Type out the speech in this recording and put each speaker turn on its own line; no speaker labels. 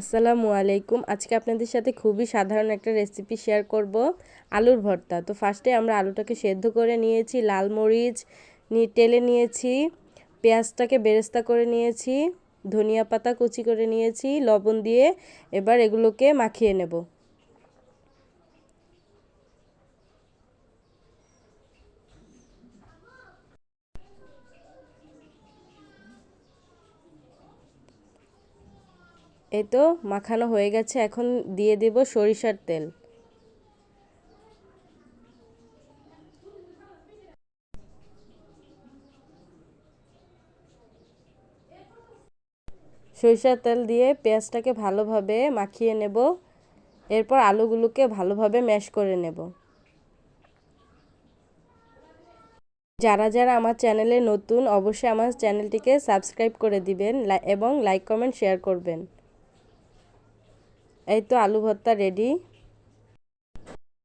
আসসালামু আলাইকুম। আজকে আপনাদের সাথে খুবই সাধারণ একটা রেসিপি শেয়ার করব, আলুর ভর্তা। তো ফার্স্টে আমরা আলুটাকে সেদ্ধ করে নিয়েছি, লাল মরিচ টেলে নিয়েছি, পেঁয়াজটাকে বেরেস্তা করে নিয়েছি, ধনিয়া পাতা কুচি করে নিয়েছি, লবণ দিয়ে এবার এগুলোকে মাখিয়ে নেব। এই তো মাখানো হয়ে গেছে, এখন দিয়ে দেব সরিষার তেল। সরিষার তেল দিয়ে পেঁয়াজটাকে ভালোভাবে মাখিয়ে নেব, এরপর আলুগুলোকে ভালোভাবে ম্যাশ করে নেব। যারা যারা আমার চ্যানেলে নতুন, অবশ্যই আমার চ্যানেলটিকে সাবস্ক্রাইব করে দিবেন এবং লাইক, কমেন্ট, শেয়ার করবেন। এই তো আলু ভর্তা রেডি